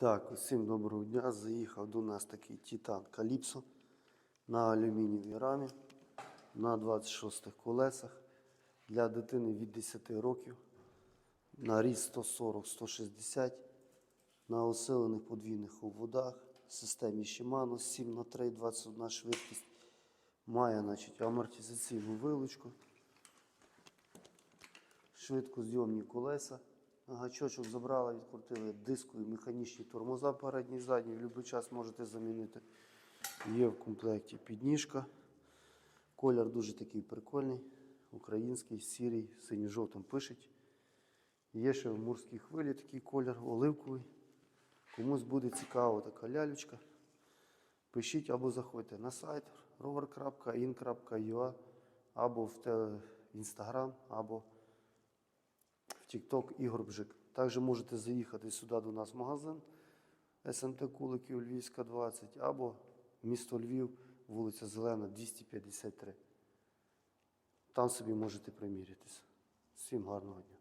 Так, усім доброго дня. Заїхав до нас такий Титан Каліпсо на алюмінієвій рамі на 26 колесах для дитини від 10 років на ріст 140-160 на усилених подвійних обводах системі Shimano 7 на 3 21 швидкість. Має значить, амортизаційну вилучку, швидкозйомні колеса. Гачочок забрали, відкрутили дискові механічні тормоза передні і задні. В будь-який час можете замінити. Є в комплекті підніжка. Колір дуже такий прикольний, український, сірий, синьо-жовтим пишуть. Є ще в морській хвилі такий колір, оливковий. Комусь буде цікаво така лялючка. Пишіть або заходьте на сайт rover.in.ua або в Instagram, або TikTok Ігор Бжик. Також можете заїхати сюди до нас в магазин СМТ Куликів Львівська 20 або місто Львів, вулиця Зелена, 253. Там собі можете примірятися. Всім гарного дня.